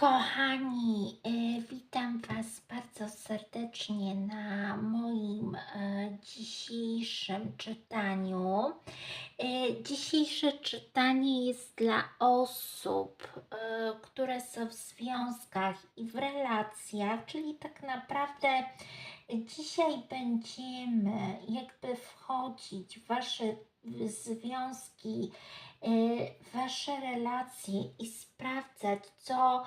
Kochani, y, witam Was bardzo serdecznie na moim e, dzisiejszym czytaniu. Y, Dzisiejsze czytanie jest dla osób, które są w związkach i w relacjach, czyli tak naprawdę dzisiaj będziemy jakby wchodzić w Wasze związki, y, Wasze relacje i sprawdzać, co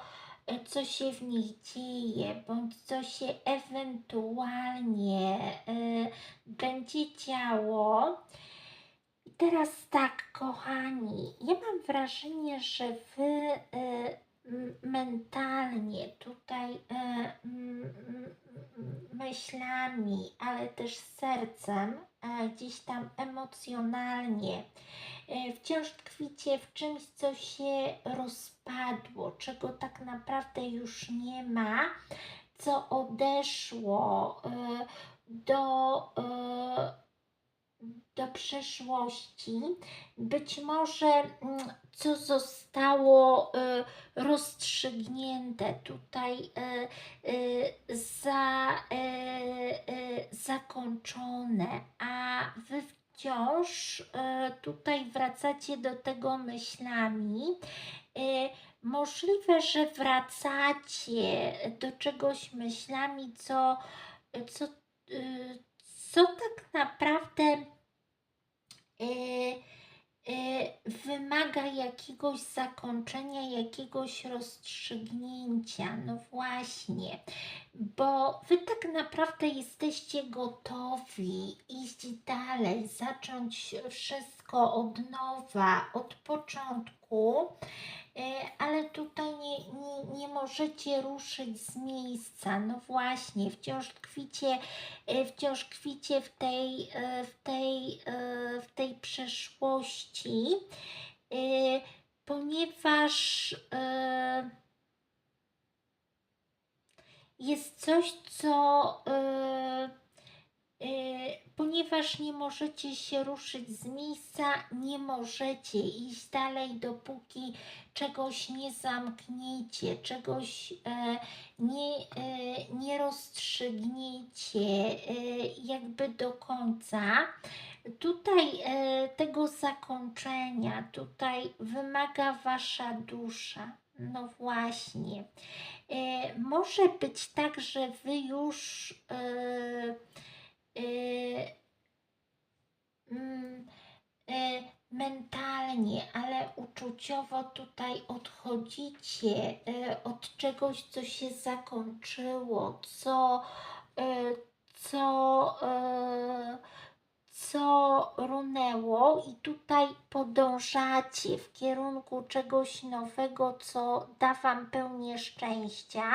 co się w nich dzieje, bądź co się ewentualnie y, będzie działo. Teraz tak, kochani, ja mam wrażenie, że wy y, mentalnie tutaj y, myślami, ale też sercem, e, gdzieś tam emocjonalnie wciąż tkwicie w czymś, co się rozpadło, czego tak naprawdę już nie ma, co odeszło e, do, e, do przeszłości. Być może mm, co zostało e, rozstrzygnięte tutaj, za, zakończone, a wy wciąż e, tutaj wracacie do tego myślami. E, Możliwe, że wracacie do czegoś myślami, co, co, y, co tak naprawdę wymaga jakiegoś zakończenia, jakiegoś rozstrzygnięcia. No właśnie, bo wy tak naprawdę jesteście gotowi iść dalej, zacząć wszystko od nowa, od początku. E, ale tutaj nie, nie, nie możecie ruszyć z miejsca. No właśnie, wciąż tkwicie, e, wciąż tkwicie w tej, e, w tej, w tej przeszłości, ponieważ jest coś, co e, e, ponieważ nie możecie się ruszyć z miejsca, nie możecie iść dalej, dopóki czegoś nie zamkniecie, czegoś e, nie, e, nie rozstrzygniecie e, jakby do końca. Tutaj e, tego zakończenia, tutaj wymaga wasza dusza. No właśnie. E, może być tak, że wy już e, e, mm, mentalnie, ale uczuciowo tutaj odchodzicie od czegoś, co się zakończyło, co, co, co runęło, i tutaj podążacie w kierunku czegoś nowego, co da Wam pełnię szczęścia.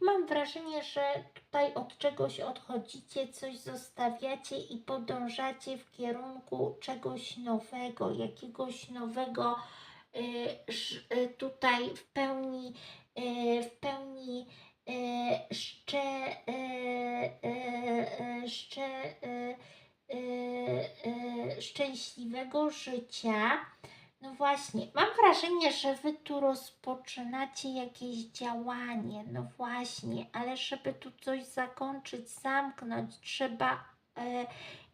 Mam wrażenie, że tutaj od czegoś odchodzicie, coś zostawiacie i podążacie w kierunku czegoś nowego, jakiegoś nowego y, y, tutaj w pełni, y, w pełni y, y, szczęśliwego życia. No właśnie, mam wrażenie, że wy tu rozpoczynacie jakieś działanie. No właśnie, ale żeby tu coś zakończyć, zamknąć, trzeba e,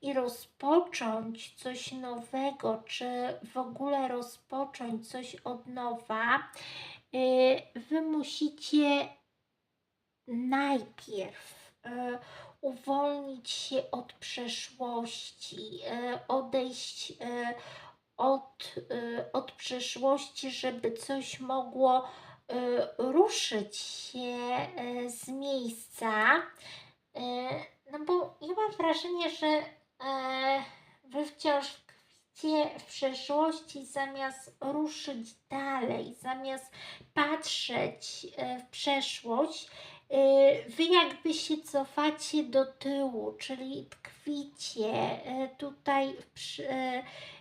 i rozpocząć coś nowego, czy w ogóle rozpocząć coś od nowa. E, wy musicie najpierw e, uwolnić się od przeszłości, e, odejść e, od, e, od przeszłości, żeby coś mogło ruszyć się z miejsca. No bo ja mam wrażenie, że wy wciąż w przeszłości zamiast ruszyć dalej, zamiast patrzeć w przeszłość, wy jakby się cofacie do tyłu, czyli tkwicie e, tutaj w,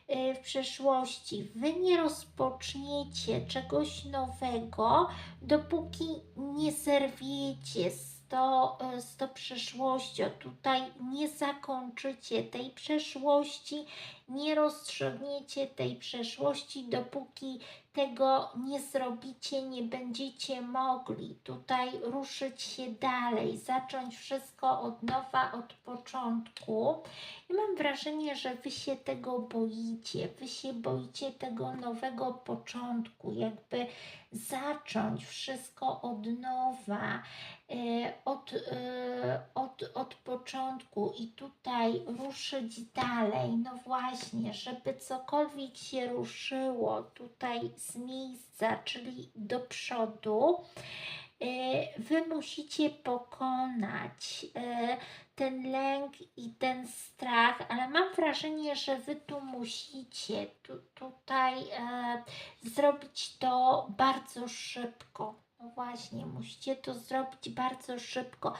e, w przeszłości. Wy nie rozpoczniecie czegoś nowego, dopóki nie zerwiecie z to, z to przeszłością. Tutaj nie zakończycie tej przeszłości nie rozstrzygniecie tej przeszłości, dopóki tego nie zrobicie, nie będziecie mogli tutaj ruszyć się dalej, zacząć wszystko od nowa, od początku. I mam wrażenie, że wy się tego boicie, wy się boicie tego nowego początku, jakby zacząć wszystko od nowa, e, od, e, od, od początku i tutaj ruszyć dalej. No właśnie, żeby cokolwiek się ruszyło tutaj z miejsca, czyli do przodu, e, wy musicie pokonać e, ten lęk i ten strach, ale mam wrażenie, że wy tu musicie tu, tutaj e, zrobić to bardzo szybko. No właśnie, musicie to zrobić bardzo szybko.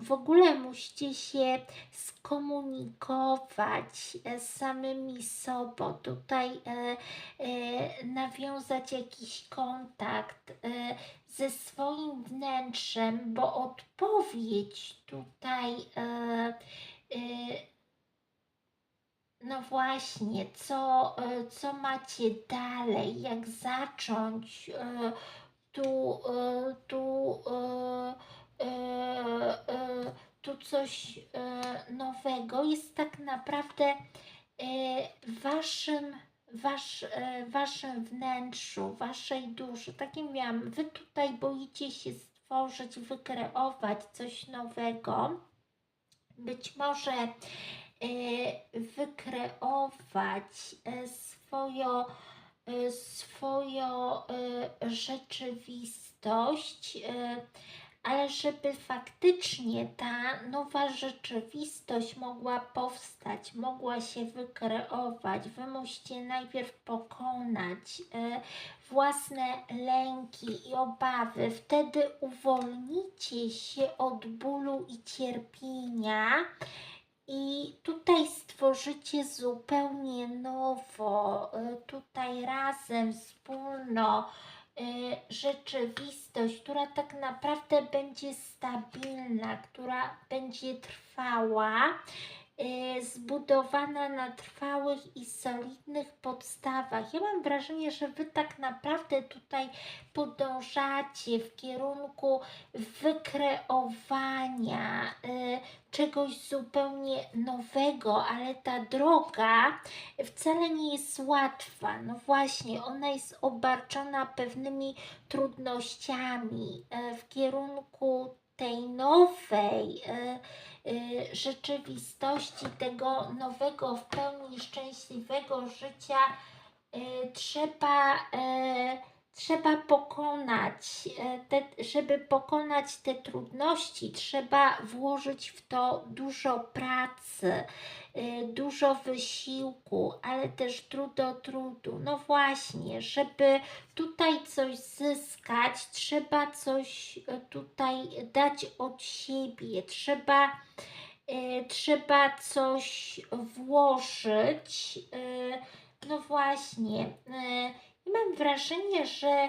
W ogóle musicie się skomunikować e, samymi sobą, tutaj e, e, nawiązać jakiś kontakt e, ze swoim wnętrzem, bo odpowiedź tutaj e, e, no właśnie, co, e, co macie dalej, jak zacząć e, tu, e, tu, e, e, tu coś nowego, jest tak naprawdę waszym, wasz, waszym wnętrzu, waszej duszy. Tak jak mówiłam, wy tutaj boicie się stworzyć, wykreować coś nowego. Być może wykreować swoją, swoją e, rzeczywistość, e, ale żeby faktycznie ta nowa rzeczywistość mogła powstać, mogła się wykreować, wy musicie najpierw pokonać e, własne lęki i obawy. Wtedy uwolnicie się od bólu i cierpienia. I tutaj stworzycie zupełnie nowo, y, tutaj razem, wspólno y, rzeczywistość, która tak naprawdę będzie stabilna, która będzie trwała, y, zbudowana na trwałych i solidnych podstawach. Ja mam wrażenie, że Wy tak naprawdę tutaj podążacie w kierunku wykreowania czegoś zupełnie nowego, ale ta droga wcale nie jest łatwa. No właśnie, ona jest obarczona pewnymi trudnościami e, w kierunku tej nowej e, e, rzeczywistości, tego nowego, w pełni szczęśliwego życia. Trzeba trzeba pokonać, e, te, żeby pokonać te trudności, trzeba włożyć w to dużo pracy, e, dużo wysiłku, ale też trudo trudu. No właśnie, żeby tutaj coś zyskać, trzeba coś e, tutaj dać od siebie, trzeba, trzeba coś włożyć. No właśnie. Mam wrażenie, że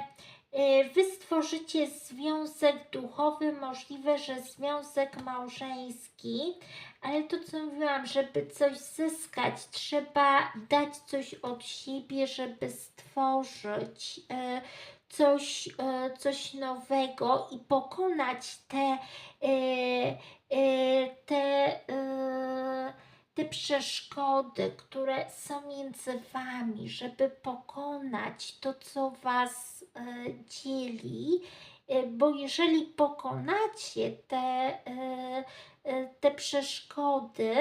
e, Wy stworzycie związek duchowy, możliwe, że związek małżeński, ale to co mówiłam, żeby coś zyskać, trzeba dać coś od siebie, żeby stworzyć e, coś, e, coś nowego i pokonać te, te, te przeszkody, które są między wami, żeby pokonać to, co was e, dzieli, e, bo jeżeli pokonacie te, e, te przeszkody,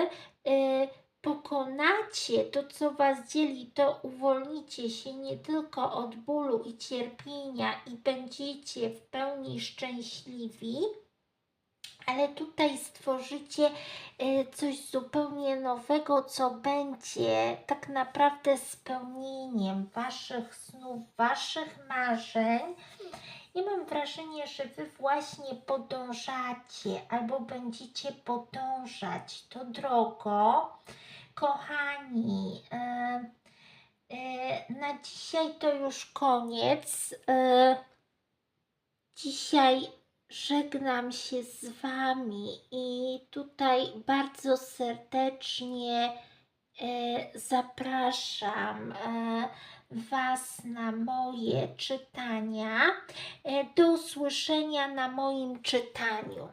pokonacie to, co was dzieli, to uwolnicie się nie tylko od bólu i cierpienia i będziecie w pełni szczęśliwi, ale tutaj stworzycie e, coś zupełnie nowego, co będzie tak naprawdę spełnieniem Waszych snów, Waszych marzeń. I mam wrażenie, że Wy właśnie podążacie albo będziecie podążać tą drogą. Kochani, e, e, na dzisiaj to już koniec. Dzisiaj żegnam się z Wami i tutaj bardzo serdecznie e, zapraszam e, Was na moje czytania. E, do usłyszenia na moim czytaniu.